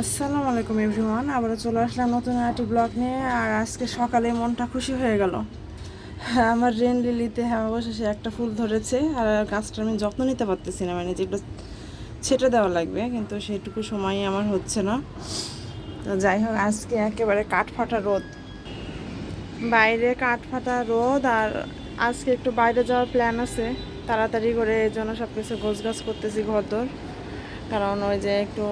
আসসালামু আলাইকুম এভরিওয়ান, আবারও চলে আসলাম নতুন একটি ব্লগ নিয়ে, আর আজকে সকালে মনটা খুশি হয়ে গেল। আমার রেন লিলিতে হ্যাঁ অবশেষে একটা ফুল ধরেছে, আর গাছটা আমি যত্ন নিতে পারতেছি না মানে যেগুলো ছেটে দেওয়া লাগবে, কিন্তু সেটুকু সময় আমার হচ্ছে না। তো যাই হোক, আজকে একেবারে কাঠ ফাটা রোদ। বাইরে কাঠ ফাটা রোদ, আর আজকে একটু বাইরে যাওয়ার প্ল্যান আছে। তাড়াতাড়ি করে এই জন্য সব কিছু গোছ গাছ করতেছি ঘর দর কারণ ওই যে একটু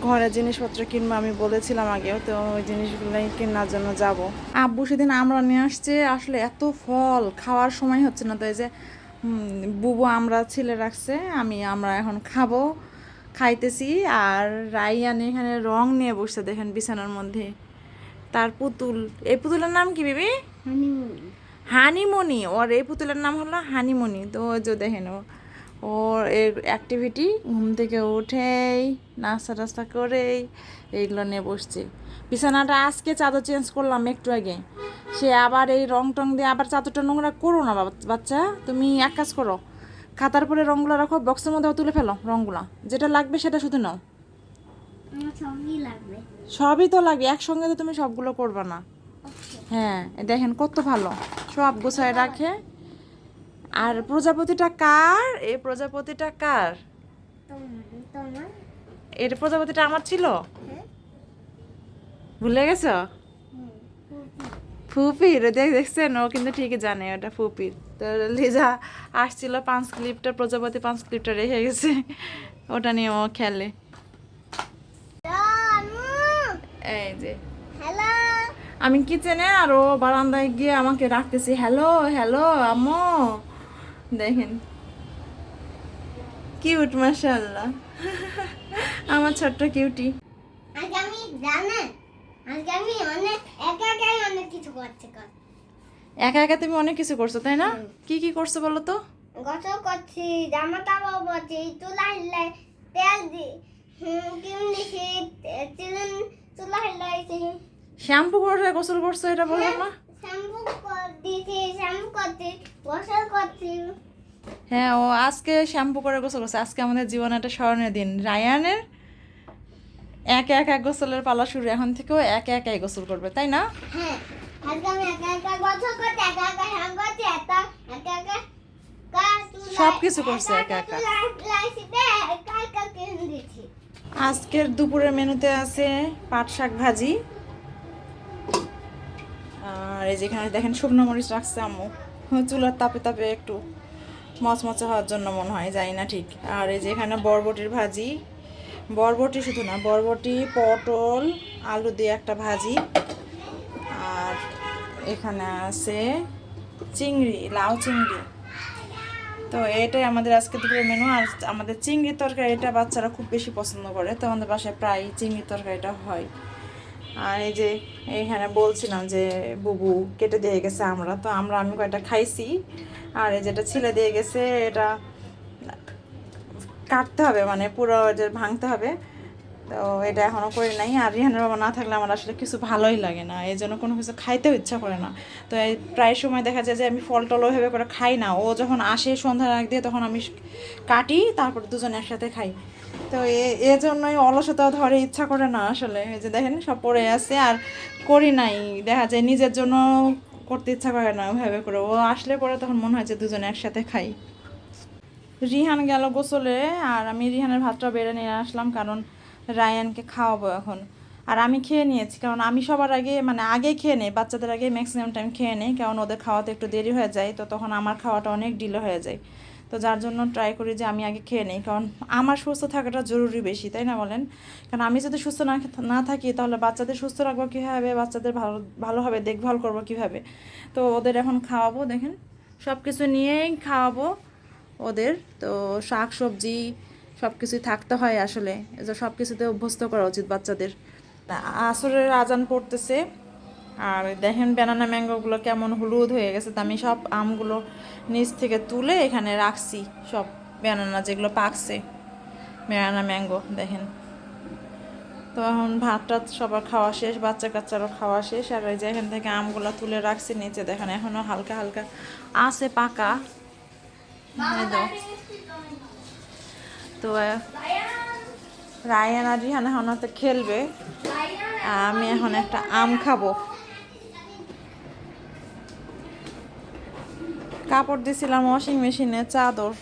ঘরের জিনিসপত্র কিনবো আমি বলেছিলাম আগেও তো ওই জিনিসগুলোই কেনার জন্য যাব। আব্বু সেদিন আমরা নিয়ে আসছে আসলে এত ফল খাওয়ার সময় হচ্ছে না তো এই যে বুবু আমরা ছেলে রাখছে আমি আমরা এখন খাব খাইতেছি আর রাইয়ান এখানে রং নিয়ে বসছে দেখেন বিছানার মধ্যে। তার পুতুল এই পুতুলের নাম কি বিবি? হানিমনি ওর এই পুতুলের নাম হলো হানিমনি তো ওই যে দেখেন ও। ওর এর অ্যাক্টিভিটি ঘুম থেকে উঠেই নাস্তা টাস্তা করেই এইগুলো নিয়ে বসছে। বিছানাটা আজকে চাদর চেঞ্জ করলাম একটু আগে। সে আবার এই রং টং দিয়ে আবার চাদরটা নোংরা করো না বাচ্চা তুমি এক কাজ করো। খাতার পরে রঙগুলো রাখো বক্সের মধ্যে তুলে ফেলো রঙগুলো যেটা লাগবে সেটা শুধু নাও। সবই তো লাগবে একসঙ্গে তো তুমি সবগুলো করবে না। হ্যাঁ দেখেন কত ভালো। সব গোছায় রাখে। আর প্রজাপতিটা কার? এই প্রজাপতিটা কার? এর প্রজাপতিটা আমার ছিল? হ্যাঁ। ভুলে গেছো? ফুপির। দেখ দেখছেন ও কিন্তু ঠিকই জানে ওটা ফুপির। তো লিজা আসছিল পাঁচ ক্লিপটা প্রজাপতি পাঁচ ক্লিপটা রেখে গেছে। ওটা নিয়ে ও খেলে। এই যে। আমি কিচেনে আর ও বারান্দায় গিয়ে আমাকে রাখতেছি হ্যালো হ্যালো আম্মু। দেখেন। কিউট মাশাআল্লাহ। আমার ছোট্ট কিউটি আজকে আমি জানেন আজকে আমি অনেক একা একাই অনেক কিছু করছি কর। একা একা তুমি অনেক কিছু করছ তাই না? কি কি করছ বলো তো? গোসল করছি জামা কাপড় পরছি চুলা হিলাই তেল দি হুম, ক্রিম দিছি চিলেন চুলা হিলাইছি। শ্যাম্পু করে গোসল করছ এটা বলো না। শ্যাম্পু শ্যাম্পু গোসল হ্যাঁ ও আজকে শ্যাম্পু করে গোসল করছে। আজকে আমাদের জীবনে একটা স্মরণীয় দিন। রায়ানের একা একা গোসলের পালা শুরু এখন থেকেও একা একাই গোসল করবে তাই না? হ্যাঁ একা একা গোসল করছি একা একা একা একা একা একা একা। একা। একা আজকের দুপুরের মেনুতে আছে পাট শাক ভাজি এই যেখানে দেখেন শুকনো মরিচ রাখছে আম্মু। চুলার তাপে তাপে একটু মচমচে হওয়ার জন্য মনে হয় যাই না ঠিক। আর এই যে এখানে বরবটির ভাজি। বরবটি শুধু না, বরবটি, পটল, আলু দিয়ে একটা ভাজি। আর এখানে আছে চিংড়ি, লাউ চিংড়ি। তো এটাই আমাদের আজকে দুপুরের মেনু আর আমাদের চিংড়ির তরকারি এটা বাচ্চারা খুব বেশি পছন্দ করে। তো আমাদের বাসায় প্রায় চিংড়ির তরকারিটা হয়। আর এই যে এখানে বলছিলাম যে বুবু কেটে দিয়ে গেছে আমরা, তো আমরা আমি কয়টা খাইছি। আর এই যেটা ছিলে দিয়ে গেছে, এটা কাটতে হবে মানে পুরো যে ভাঙতে হবে। তো এটা এখনও করি নাই, আর রিহানের বাবা না থাকলে আমার আসলে কিছু ভালোই লাগে না, এই জন্য কোনো কিছু খাইতেও ইচ্ছা করে না। তো এই প্রায় সময় দেখা যায় যে আমি ফল টল ওইভাবে করে খাই না, ও যখন আসে সন্ধ্যার আগ দিয়ে তখন আমি কাটি, তারপর দুজন একসাথে খাই। তো এ- এ জন্যই অলসতাও ধরে, ইচ্ছা করে না আসলে। এই যে দেখেন, সব পড়ে আছে আর করি নাই। দেখা যায় নিজের জন্য করতে ইচ্ছা করে না ওইভাবে করে। ও আসলে পরে তখন মনে হয় যে দুজনে একসাথে খাই। রিহান গেল গোসলে আর আমি রিহানের ভাতটা বেড়ে নিয়ে আসলাম কারণ রায়ানকে খাওয়াবো এখন। আর আমি খেয়ে নিয়েছি, কারণ আমি সবার আগে মানে আগে খেয়ে নেই, বাচ্চাদের আগে ম্যাক্সিমাম টাইম খেয়ে নেই, কারণ ওদের খাওয়াতে একটু দেরি হয়ে যায়, তো তখন আমার খাওয়াটা অনেক ডিলে হয়ে যায়। তো যার জন্য ট্রাই করি যে আমি আগে খেয়ে নিই। কারণ আমার সুস্থ থাকাটা জরুরি বেশি, তাই না বলেন? কারণ আমি যদি সুস্থ না না থাকি, তাহলে বাচ্চাদের সুস্থ রাখব কীভাবে? বাচ্চাদের ভালো ভালোভাবে দেখভাল করব কীভাবে? তো ওদের এখন খাওয়াবো, দেখেন। সব কিছু নিয়েই খাওয়াবো ওদের। তো শাক, সবজি সব কিছুই থাকতে হয় আসলে। সব কিছুতে অভ্যস্ত করা উচিত বাচ্চাদের। আসরের আজান পড়তেছে। আর দেখেন ব্যানানা ম্যাঙ্গোগুলো কেমন হলুদ হয়ে গেছে, তো আমি সব আমগুলো নিচ থেকে তুলে এখানে রাখছি, সব ব্যানানা যেগুলো পাকছে ব্যানানা ম্যাঙ্গো দেখেন। তো এখন ভাতটা সবার খাওয়া শেষ, বাচ্চা কাচ্চারও খাওয়া শেষ, আর এই যে এখান থেকে আমগুলো তুলে রাখছি নিচে, দেখেন এখনও হালকা হালকা আছে পাকা। তো। রায়ান আর রিহান এখন হয়তো খেলবে। আমি এখন একটা আম খাব। কাপড় দিছিলাম ওয়াশিং মেশিনে চাদর।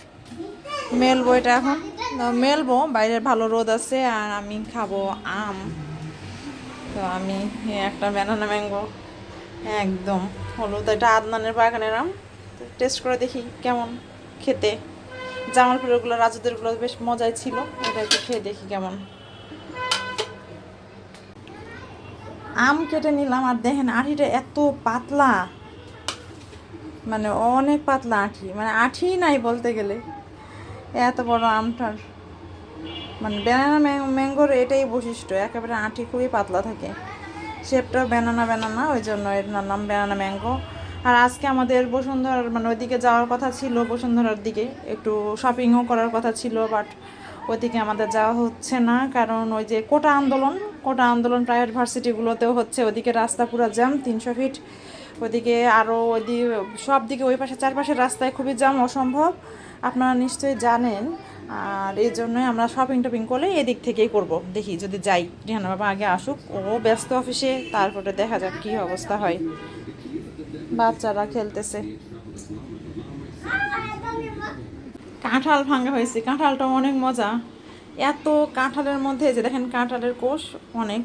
মেলবো এটা এখন। মেলবো বাইরে ভালো রোদ আছে আর আমি খাব আম। তো আমি একটা ব্যানানা ম্যাঙ্গো একদম, হলুদ। এটা আদনানের বাগানের আম। টেস্ট করে দেখি কেমন খেতে। জামালপুরেরগুলো, রাজুদেরগুলো বেশ মজাই ছিল। এটা একটু খেয়ে দেখি কেমন। আম কেটে নিলাম আর দেখেন, আঠিটা এত পাতলা। মানে অনেক পাতলা আঠি মানে আঠি নাই বলতে গেলে। এত বড় আমটার। মানে ব্যানানা ম্যাঙ্গোর এটাই বৈশিষ্ট্য, একেবারে আঠি খুবই পাতলা থাকে। শেপটাও ব্যানানা ব্যানানা ওই জন্য এর নাম ব্যানানা ম্যাঙ্গো আর আজকে আমাদের বসুন্ধরার মানে ওইদিকে যাওয়ার কথা ছিল, বসুন্ধরার দিকে। একটু শপিংও করার কথা ছিল বাট ওইদিকে আমাদের যাওয়া হচ্ছে না, কারণ ওই যে কোটা আন্দোলন কোটা আন্দোলন প্রাইভেট ভার্সিটিগুলোতেও হচ্ছে। ওদিকে রাস্তা পুরো জ্যাম তিনশো ফিট ওদিকে আরও ওইদিকে সব দিকে ওই পাশে চারপাশের রাস্তায় খুবই জ্যাম অসম্ভব। আপনারা নিশ্চয়ই জানেন। আর এই জন্যই আমরা শপিং টপিং করলে এদিক থেকেই করব। দেখি যদি যাই। রিহানা বাবা আগে আসুক, ও ব্যস্ত অফিসে, তারপরে দেখা যাক কী অবস্থা হয়। বাচ্চারা খেলতেছে। কাঁঠাল ভাঙা হয়েছে। কাঁঠালটা অনেক মজা। এত কাঁঠালের মধ্যে যে দেখেন, কাঁঠালের কোষ অনেক।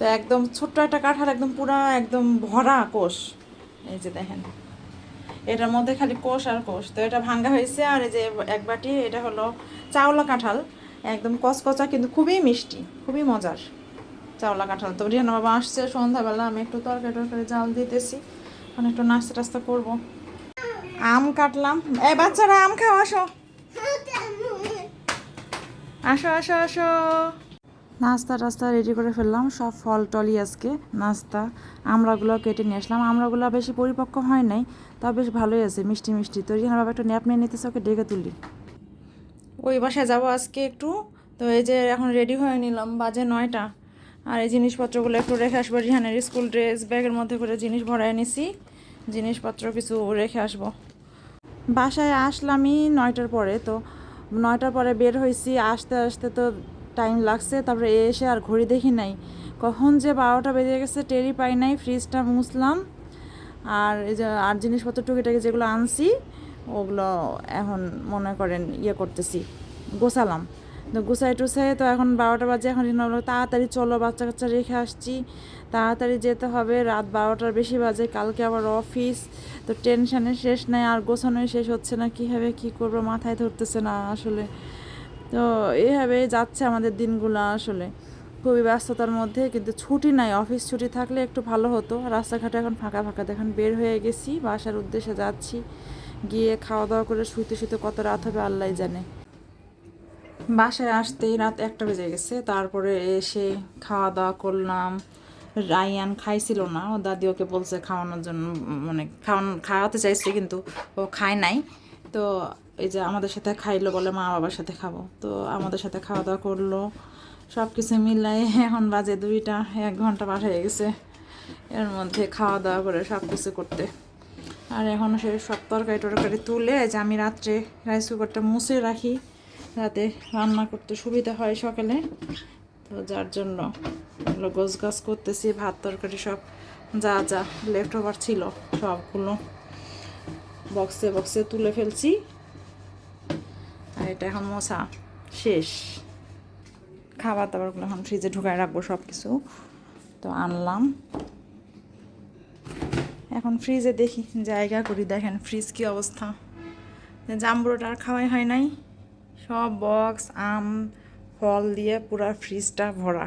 তো একদম ছোট্ট একটা কাঁঠাল, একদম পুরা, একদম ভরা কোষ। এই যে দেখেন, এটার মধ্যে খালি কোষ আর কোষ। তো এটা ভাঙ্গা হয়েছে আর এই যে এক বাটি, এটা হলো চাওলা কাঁঠাল। একদম কচকচা, কিন্তু খুবই মিষ্টি, খুবই মজার চাওলা কাঁঠাল। তো রিহানা বাবা আসছে সন্ধ্যাবেলা, আমি একটু তরকারি টরকারি জাল দিতেছি। এখন একটু নাস্তা টাস্তা করব। আম কাটলাম। এ বাচ্চারা, আম খাও, আসো। আসো আসো আসো। নাস্তা টাস্তা রেডি করে ফেললাম, সব ফল টলি আজকে, নাস্তা আমড়াগুলো কেটে নিয়ে আসলাম। আমড়াগুলো বেশি পরিপক্ক হয় নাই তবে বেশ ভালোই আছে, মিষ্টি মিষ্টি। তো রিহানা বাবা একটু ন্যাপ নিয়ে নিতেছে, ওকে ডেকে তুলি। ওই বাসায় যাব আজকে একটু। তো এই যে এখন রেডি হয়ে নিলাম, বাজে নয়টা। আর এই জিনিসপত্রগুলো একটু রেখে আসব, রিহানের স্কুল ড্রেস ব্যাগের মধ্যে করে জিনিস ভরায় নিছি। জিনিসপত্র কিছু রেখে আসব। বাসায় আসলামই নয়টার পরে, তো নয়টার পরে বের হয়েছি, আসতে আসতে তো টাইম লাগছে, তারপরে এসে আর ঘড়ি দেখি নাই। কখন যে বারোটা বেজে গেছে টেরি পাই নাই ফ্রিজটা মুছলাম। আর এই যে, আর জিনিসপত্র টুকিটাকি যেগুলো আনছি, ওগুলো এখন মনে করেন ইয়ে করতেছি, গোছালাম। তো গুছাই টুছাই তো এখন বারোটা বাজে, এখন তাড়াতাড়ি চলো বাচ্চা কাচ্চা রেখে আসছি। তাড়াতাড়ি যেতে হবে, রাত বারোটার বেশি বাজে, কালকে আবার অফিস তো টেনশানের শেষ নাই, আর গোছানোই শেষ হচ্ছে না, কীভাবে কী করব, মাথায় ধরতেছে না আসলে। তো এইভাবে যাচ্ছে আমাদের দিনগুলো আসলে। খুবই ব্যস্ততার মধ্যে, কিন্তু ছুটি নাই, অফিস ছুটি থাকলে একটু ভালো হতো। রাস্তাঘাটে এখন ফাঁকা ফাঁকা দেখেন, বের হয়ে গেছি, বাসার উদ্দেশ্যে যাচ্ছি। গিয়ে খাওয়া দাওয়া করে শুইতে শুইতে কত রাত হবে আল্লাহ জানে। বাসায় আসতেই রাত একটা বেজে গেছে, তারপরে এসে খাওয়া দাওয়া করলাম। রায়ান খাইছিল না, ও দাদি ওকে বলছে খাওয়ানোর জন্য মানে খাওয়ান, খাওয়াতে চাইছে কিন্তু ও খায় নাই। তো এই যে আমাদের সাথে খাইলো বলে মা বাবার সাথে খাব। তো আমাদের সাথে খাওয়া দাওয়া করল। সব কিছু মিলাই এখন বাজে দুইটা, এক ঘণ্টা পার হয়ে গেছে। এর মধ্যে খাওয়া দাওয়া করে সব কিছু করতে। আর এখন সে সব তরকারি টরকারি তুলে যে আমি রাত্রে রাইস কুকারটা মুছে রাখি। যাতে রান্না করতে সুবিধা হয় সকালে। তো যার জন্য গোছ গাছ করতেছি, ভাত তরকারি সব যা যা লেফট ওভার ছিল সবগুলো বক্সে বক্সে তুলে ফেলছি। আর এটা এখন মশা শেষ। খাবার দাবারগুলো এখন ফ্রিজে ঢুকায় রাখব সব কিছু তো আনলাম। এখন ফ্রিজে দেখি, জায়গা করি। দেখেন ফ্রিজ কি অবস্থা। জাম্বুরোটা আর খাওয়াই হয় নাই। সব বক্স আম, ফল দিয়ে পুরা ফ্রিজটা ভরা।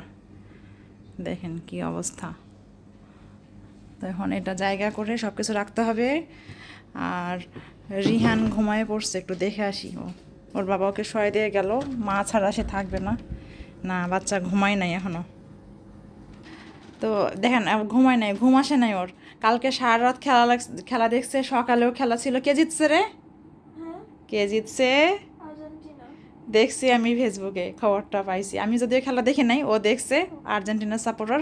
দেখেন কি অবস্থা। তো এখন এটা জায়গা করে সব কিছু রাখতে হবে। আর রিহান ঘুমায় পড়ছে, একটু দেখে আসি। ও ওর বাবা ওকে শয় দিয়ে গেল। মা ছাড়া সে থাকবে না। না বাচ্চা ঘুমায় নাই এখনও তো দেখেন ঘুমায় নাই ঘুম আসে নাই ওর। কালকে সারা রাত খেলা লাগ খেলা দেখছে সকালেও খেলা ছিল। কে জিতছে রে? কে জিতছে? দেখছি আমি ফেসবুকে খবরটা পাইছি। আমি যদিও খেলা দেখি নাই ও দেখছে। আর্জেন্টিনার সাপোর্টার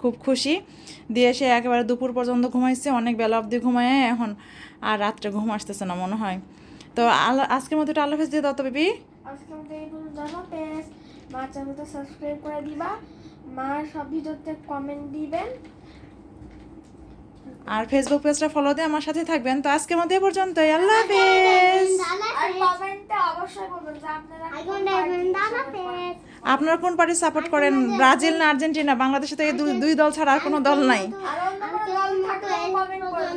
খুব খুশি। দিয়ে সে একেবারে দুপুর পর্যন্ত ঘুমাইছে অনেক বেলা অবধি ঘুমায় এখন। আর রাত্রে ঘুম আসতেছে না মনে হয়। তো আল্লাহ আজকের মতো একটু আল্লাহ হাফেজ দিয়ে দাও তো বেবি। আজকে আমাদের এই পর্যন্ত আল্লাহ হাফেজ। মা চ্যানেলটা সাবস্ক্রাইব করে দিবা। মার সব ভিডিওতে কমেন্ট দিবেন। আর ফেসবুক পেজটা ফলো দিয়ে আমার সাথে থাকবেন। তো আজকের মধ্যে এ পর্যন্তই। আল্লাহ হাফেজ। আর কমেন্টে অবশ্যই বলবেন যে আপনারা কোন party আপনারা কোন পার্টি সাপোর্ট করেন? ব্রাজিল না আর্জেন্টিনা? বাংলাদেশে তো এই দুই দল ছাড়া আর কোনো দল নাই। আর অন্য কোনো দল থাকলে কমেন্ট করবেন।